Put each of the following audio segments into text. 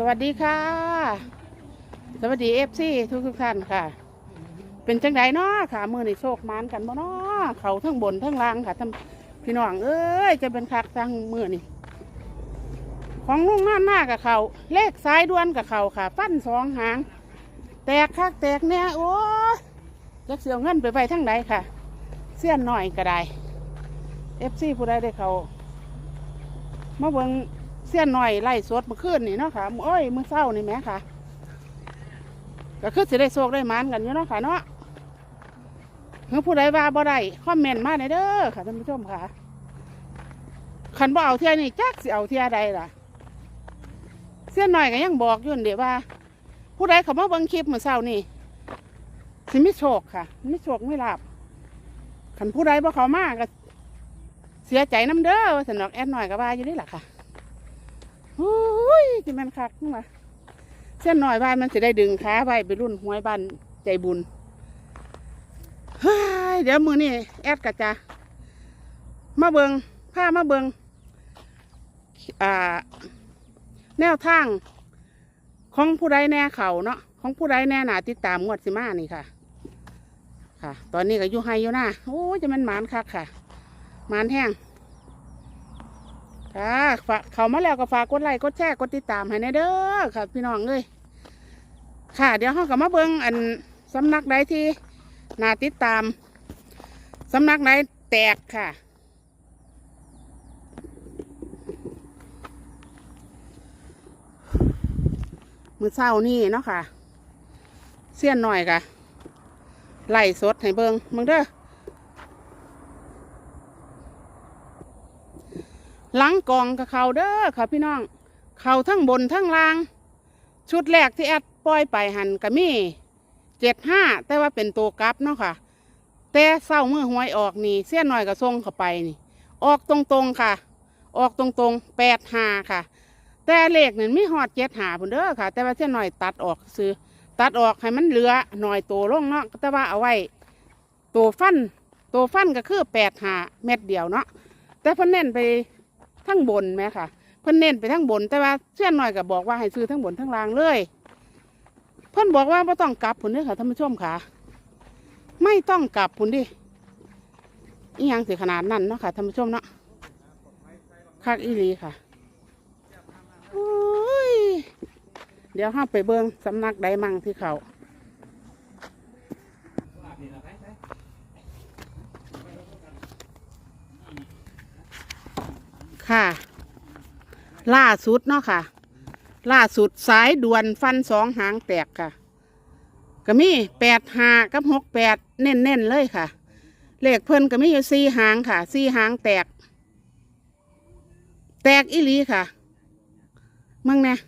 สวัสดีค่ะ สวัสดีเอฟซีทุกทุกท่านค่ะ เป็นจังไดเนาะค่ะ มือนี่โชคมานกันบ่เนาะเขาทั้งบนทั้งล่างค่ะท่านพี่น้องเอ้ยจะเป็นคักทั้งมือนี่ของลุงหน้าหน้ากับเขาเลขซ้ายด้วนกับเขาค่ะ ฟันสองหาง แตกคักแตกเนี่ยโอ้ยจักเสียวเงินไปไปทั้งใดค่ะ เสี้ยนหน่อยก็ได้เอฟซีผู้ใดได้เขามาเบิ่ง เสี้ยนหน่อยไล่สดมื่อคืนนี่เนาะค่ะโอ้ยมือเช้านี่แม่ค่ะ ก็คือสิได้โชคได้มานกันอยู่เนาะค่ะเนาะเมื่อผู้ใดว่าบ่ได้คอมเมนต์มาในเด้อค่ะท่านผู้ชมค่ะคันบ่เอาเที่ยนี่จักสิเอาเที่ยใดล่ะ เสี้ยนหน่อยก็ยังบอกอยู่เดี๋ยวว่า ผู้ใดเขามาเบิ่งคลิปมือเช้านี่สิมีโชคค่ะไมีโชคไม่หลาบคันผู้ใดบ่เขามากก็เสียใจน้ำเด้อสนอกแอดหน่อยก็ว่าอยู่นี่แหละค่ะ ยที่มันคักนี่มาเส้นหน่อยบ้านมันจะได้ดึงขาไว้ไปรุ่นห้วยบ้านใจบุญเฮ้ยเดี๋ยวมือนี่แอดกะจะมาเบิงผ้ามาเบิงอ่า แนวทาง ของผู้ใดแน่เขาเนาะของผู้ใดแน่หนาติดตามงวดสิมานี่ค่ะ ค่ะ ตอนนี้ก็อยู่ไฮอยู่หน้าโอ้จะมันหมานคักค่ะหมานแห้ง ค่ะฝากเขามาแล้วก็ฝากกดไลค์กดแชร์กดติดตามให้แน่เด้อค่ะ พี่น้องเอ้ยค่ะ เดี๋ยวเขาก็มาเบิ่งอันสำนักใดที่น่าติดตามสำนักไหนแตกค่ะมือเศร้านี่เนาะค่ะ เสี้ยนหน่อยค่ะไล่สดให้เบิงมึงเด้อ หลังกองกับเขาเด้อค่ะพี่น้อง เขาทั้งบนทั้งล่าง ชุดแรกที่แอดปล่อยไปหันก็มีเจ็ดห้าแต่ว่าเป็นตัวกลับเนาะค่ะ แต่เศร้าเมื่อหวยออกนี่เสี้ยนหน่อยก็ส่งเข้าไปนี่ ออกตรงๆค่ะ ออกตรงๆแปดห้าค่ะ แต่เลขนี่มีหอดเจ็ดหาพุ่นเด้อค่ะ แต่ว่าเสี้ยนหน่อยตัดออกซื้อตัดออกให้มันเหลือหน่อยโตลงเนาะแต่ว่าเอาไว้ตัวฟันตัวฟันก็คือแปดหาเม็ดเดียวเนาะแต่เพิ่นเน้นไป ทั้งบนไหมค่ะ เพิ่นเน้นไปทั้งบน แต่ว่าเชื่อนหน่อยก็บอกว่าให้ซื้อทั้งบนทั้งล่างเลย เพิ่นบอกว่าไม่ต้องกลับผุนเด้อค่ะท่านผู้ชมค่ะ ไม่ต้องกลับผุนดิอีหยังสิขนาดนั้นเนาะค่ะท่านผู้ชมเนาะคักอีลีค่ะโอ้ยเดี๋ยวห้าไปเบิ้งสำนักใดมั่งที่เขา ค่ะ ล่าสุดเนาะค่ะ ล่าสุดสายด่วนฟันสองหางแตกค่ะ ก็มีแปดหากับหกแปดเน้นๆเลยค่ะ เลขเพิ่นก็มีอยู่สี่หางค่ะสี่หางแตก แตกอีหลีค่ะมึงเนี่ย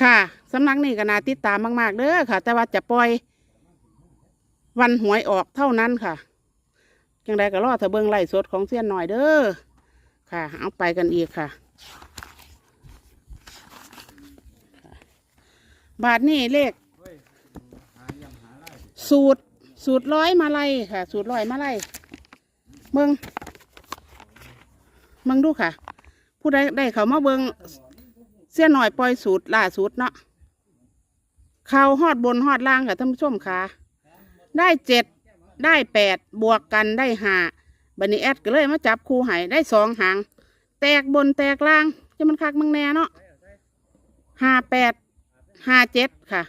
ค่ะสำนักนี่ก็น่าติดตามมาก ๆเด้อค่ะ แต่ว่าจะปล่อย วันหวยออกเท่านั้นค่ะจังใดก็รอเธอเบิ่งไล่สดของเสี้ยนหน่อยเด้อ ค่ะ เอาไปกันอีกค่ะ บาทนี่เลข สูตร สูตรร้อยมาไล่ค่ะ สูตรร้อยมาไล่เบิงเบิงดูค่ะ ผู้ใดได้เขามาเบิงเสี้ยหน่อยปล่อยสูตรล่าสูตรเนาะเขาฮอดบนฮอดล่างค่ะท่านผู้ชมค่ะ ได้เจ็ดได้แปดบวกกันได้ห้า บันนี้แอดก็เลยมาจับคู่ใหายได้สองหาง แตกบนแตกล่างจะมันคักมังแน่เนาะห้าแปดห้าเจ็ดค่ะ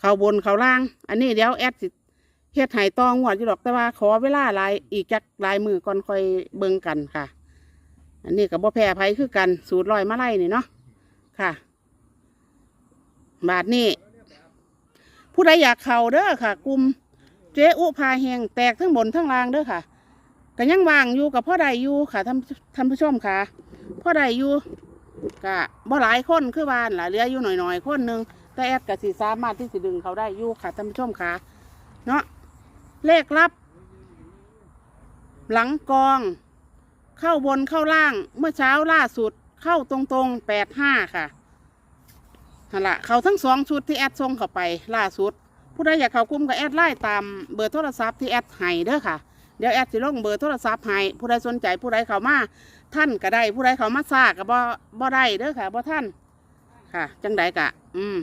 เขาบนเขาล่าง อันนี้เดี๋ยวแอดสิเฮ็ดไห้ตองหวดอยู่ดอกแต่ว่าขอเวลาหลายอีกจักหลายมือก่อนค่อยเบิ่งกันค่ะ อันนี้กับบ่แพ้ไผคือกัน สูตรลอยมาไล่นี่เนาะค่ะ บาทนี้ผู้ใดอยากเข่าเด้อค่ะ กลุ่ม เจ๊อุพาแหงแตกทั้งบนทั้งล่างเด้อค่ะก็ยังวางอยู่กับพ่อใดอยู่ค่ะท่านท่านผู้ชมค่ะพ่อใดอยู่ก็บ่หลายคนคือบ้านหล่ะเหลืออยู่หน่อยๆคนหนึงแต่แอดก็สิสามารถที่สิดึงเขาได้อยู่ค่ะท่านผู้ชมค่ะเนาะเลขลับ หลังกอง เข้าบนเข้าล่าง เมื่อเช้าล่าสุด เข้าตรงๆแปดห้าค่ะนั่นละเขาทั้งสองชุดที่แอดส่งเข้าไปล่าสุด ผู้ใดอยากเข้ากลุ่มก็แอดไลน์ตามเบอร์โทรศัพท์ที่แอดให้เด้อค่ะ เดี๋ยวแอดสิลงเบอร์โทรศัพท์ให้ผู้ใดสนใจผู้ใดเข้ามาท่านก็ได้ ผู้ใดเขามาซากก็บ่บ่ได้เด้อค่ะบ่ท่านค่ะ จังใดกะ อืม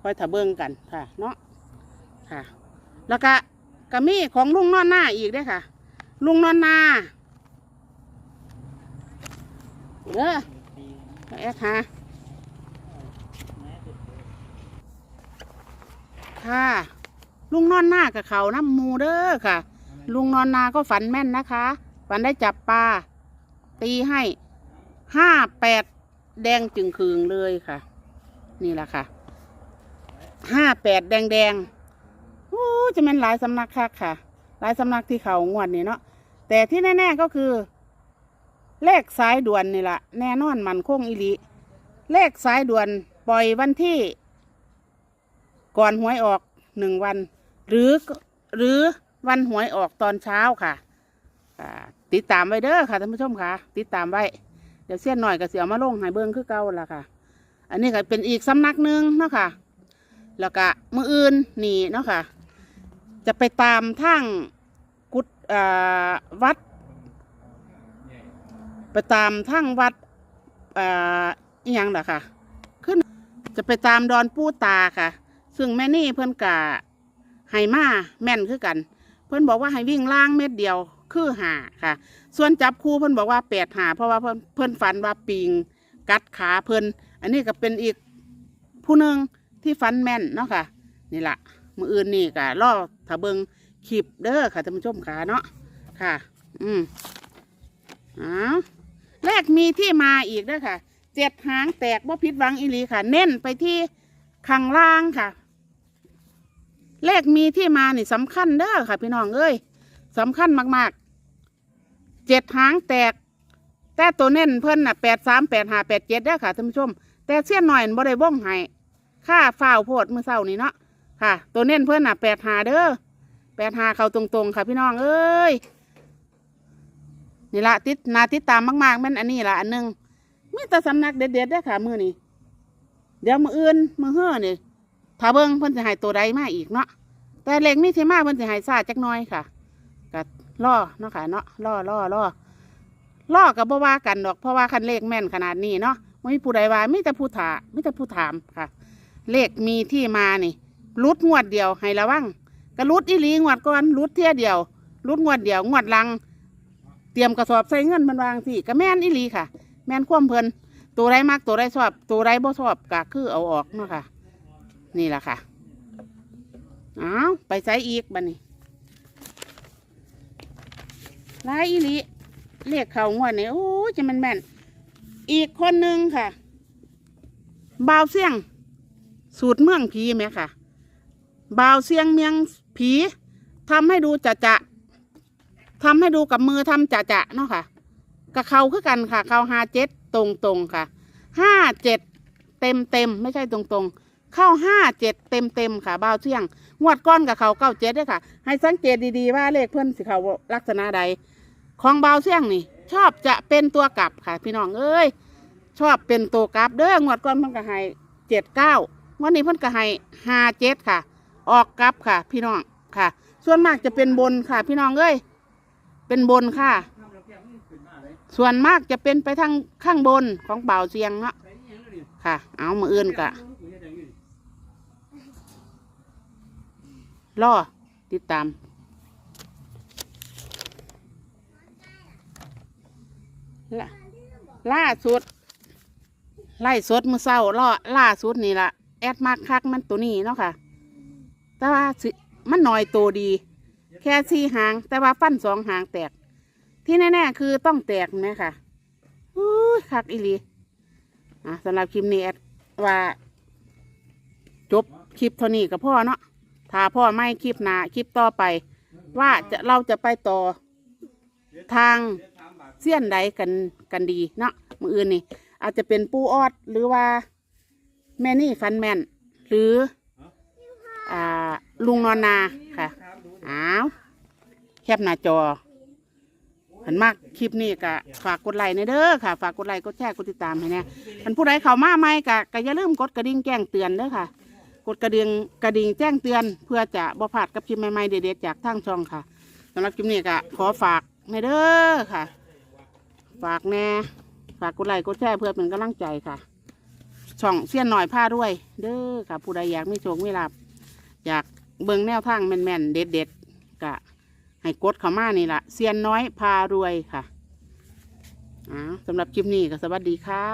คอยถ้าเบิ่งกันค่ะ เนาะค่ะ แล้วก็ก็มีของลุงนอนหน้าอีกเด้อค่ะ ลุงนอนนาเด้อแอดหา ค่ะ ลุงนอนหน้ากับเขาน้ำมูเด้อค่ะ ลุงนอนนาก็ฝันแม่นนะคะ ฝันได้จับปลาตีให้ห้าแปดแดงจึงคืงเลยค่ะ นี่แหละค่ะห้าแปดแดงแดงๆโอ้จะเป็นหลายสำนักคักค่ะ หลายสำนักที่เขางวดนี่เนาะแต่ที่แน่ ๆก็คือ เลขสายด่วนนี่แหละแน่นอนมันคงอิลิเลขสายด่วนปล่อยวันที่ ก่อนหวยออกหนึ่งวัน หรือหรือวันหวยออกตอนเช้าค่ะติดตามไว้เด้อค่ะท่านผู้ชมค่ะ ติดตามไว้เดี๋ยวเสี้ยนหน่อยก็เสียมาลงหายเบิ้งคือเก่าละค่ะ อันนี้ก็เป็นอีกสำนักหนึ่งเนาะค่ะ แล้วก็มืออื่นนี่เนาะค่ะ จะไปตามทางกุดวัด ไปตามทางวัดอ่าอีหยังล่ะค่ะ ขึ้นจะไปตามดอนปูตาค่ะ ซึ่งแม่นี่เพิ่นกะให้มาแม่นคือกัน เพิ่นบอกว่าให้วิ่งล่างเม็ดเดียวคือหาค่ะ ส่วนจับคู่เพิ่นบอกว่าแปดหาเพราะว่าเพิ่นเพิ่นฝันว่าปิงกัดขาเพิ่นอันนี้ก็เป็นอีกผู้หนึ่งที่ฝันแม่นเนาะค่ะ นี่ละมืออื่นนี่ก็รอถ้าเบิงคลิปเด้อค่ะท่านผู้ชมค่ะเนาะค่ะ อืมอ้าวแรกมีที่มาอีกเด้อค่ะเจ็ดหางแตกบ่ผิดหวังอีหลีค่ะ เน้นไปที่ข้างล่างค่ะ เลขมีที่มานี่สำคัญเด้อค่ะพี่น้องเอ้ยสำคัญมากๆเจ็ดหางแตก แต่ตัวเน้นเพิ่นน่ะแปดสามแปดห้าแปดเจ็ดเด้อค่ะท่านผู้ชม แต่เสี้ยนหน่อยบ่ได้ว่องให้ค่าฝ้าวโพดมือเศร้านี่เนาะค่ะ ตัวเน้นเพิ่นน่ะแปดหาเด้อแปดหาเขาตรงๆ ค่ะพี่น้องเอ้ยนี่ละติดนาติดตามมากๆแม่นอันนี้ละอันหนึ่งมีแต่สำนักเด็ดๆเด้อค่ะมือนี้เดี๋ยวมืออื่นมือเฮ้อนี่ ถ้าเบิ่งเพิ่นจะให้ตัวใดมาอีกเนาะแต่เล็กมีที่มาเพิ่นจะให้ซาจักหน้อยค่ะก็ล่อเนาะค่ะเนาะล่อล่อล่อล่อกับบ่ว่ากันดอก เพราะว่าคันเลขแม่นขนาดนี้เนาะไม่มีผู้ใดว่ามีแต่ผู้ถามีแต่ผู้ถามค่ะ เลขมีที่มานี่รุดงวดเดียวให้ระวังกระรุดอีหลีงวดก่อนรุดเที่ยเดียวรุดงวดเดียวงวดลัง เตรียมกระสอบใส่เงินมันวางสิก็แม่นอีหลีค่ะ แม่นคว่ำเพิ่นตัวไรมักตัวไรชอบ ตัวไรบ่ชอบก็คือเอาออกเนาะค่ะ นี่แหละค่ะอ้าวไปใช้อีกบันนี้ลายอีลิเรียกเขางวดนี่โอ้ยจะมันแม่น อีกคนหนึ่งค่ะบ่าวเสียง สูตรเมืองผีไหมค่ะบ่าวเสียงเมียงผีทำให้ดูจะจะทำให้ดูกับมือทำจะจะเนาะค่ะกับเขาคือกันค่ะ เขาห้าเจ็ดตรงตรงๆค่ะห้าเจ็ดเต็มเต็มไม่ใช่ตรงตรงๆ เข้าห้าเจ็ดเต็มเต็มค่ะบ่าเที่ยง งวดก้อนกับเขาเก้าเจ็ดด้วยค่ะ ให้สังเกตดีๆว่าเลขเพื่อนสิเขาลักษณะใด ของบ่าเที่ยงนี่ ชอบจะเป็นตัวกลับค่ะ พี่น้องเอ้ยชอบเป็นตัวกลับเด้องวดก้อนเพิ่นก็ให้เจ็ดเก้าวันนี้เพิ่นก็ให้ห้าเจ็ดค่ะ ออกกลับค่ะ พี่น้องค่ะ ส่วนมากจะเป็นบนค่ะ พี่น้องเอ้ยเป็นบนค่ะ ส่วนมากจะเป็นไปทางข้างบนของเบาเสียงเนาะค่ะ เอามืออื่นกะ รอติดตาม ล่าสุด ไล่สดมือเศร้าล่อล่าสุดนี่ละแอดมากคักมันตัวนี้เนาะค่ะ แต่ว่ามันหน่อยตัวดี แค่สี่หาง แต่ว่าฟันสองหางแตก ที่แน่ๆคือต้องแตกนะค่ะอู้คักอีลีอะสำหรับคลิปนี้แอดว่า จบคลิปเท่านี้กับพ่อเนาะ ถ้าพ่อไม่คลิปหนาคลิปต่อไป ว่าจะเราจะไปต่อทางเสี้ยนใดกันกันดีเนาะมืออื่นนี่ อาจจะเป็นปูออดหรือว่า แม่นี่ฟันแมนหรืออ่าลุงนอนนาค่ะอ้าวแคบหน้าจอหันมากคลิปนี้ก็ฝากกดไลค์ในเด้อค่ะ ฝากกดไลค์กดแชร์กดติดตามให้แน่ท่านผู้ใดเข้ามาใหม่ก็ก็อย่าลืมกดกระดิ่งแจ้งเตือนเด้อค่ะ กดกระดิ่งกระดิ่งแจ้งเตือน เพื่อจะบ่พลาดกับคลิปใหม่ๆเด็ดๆจากทางช่องค่ะสำหรับคลิปนี้ก็ขอฝากในเด้อค่ะ ฝากแน่ฝากกดไลค์กดแชร์เพื่อเป็นกำลังใจค่ะ ช่องเสี้ยนหน่อยผ้าด้วย เด้อค่ะ ผู้ใดอยากไม่โชคไม่หลับอยากเบิ่งแนวทางแม่นๆเด็ดๆกะให้กดเข้ามานี่ละเซียนน้อยพารวยค่ะอ้าสำหรับคลิปนี้ก็สวัสดีค่ะ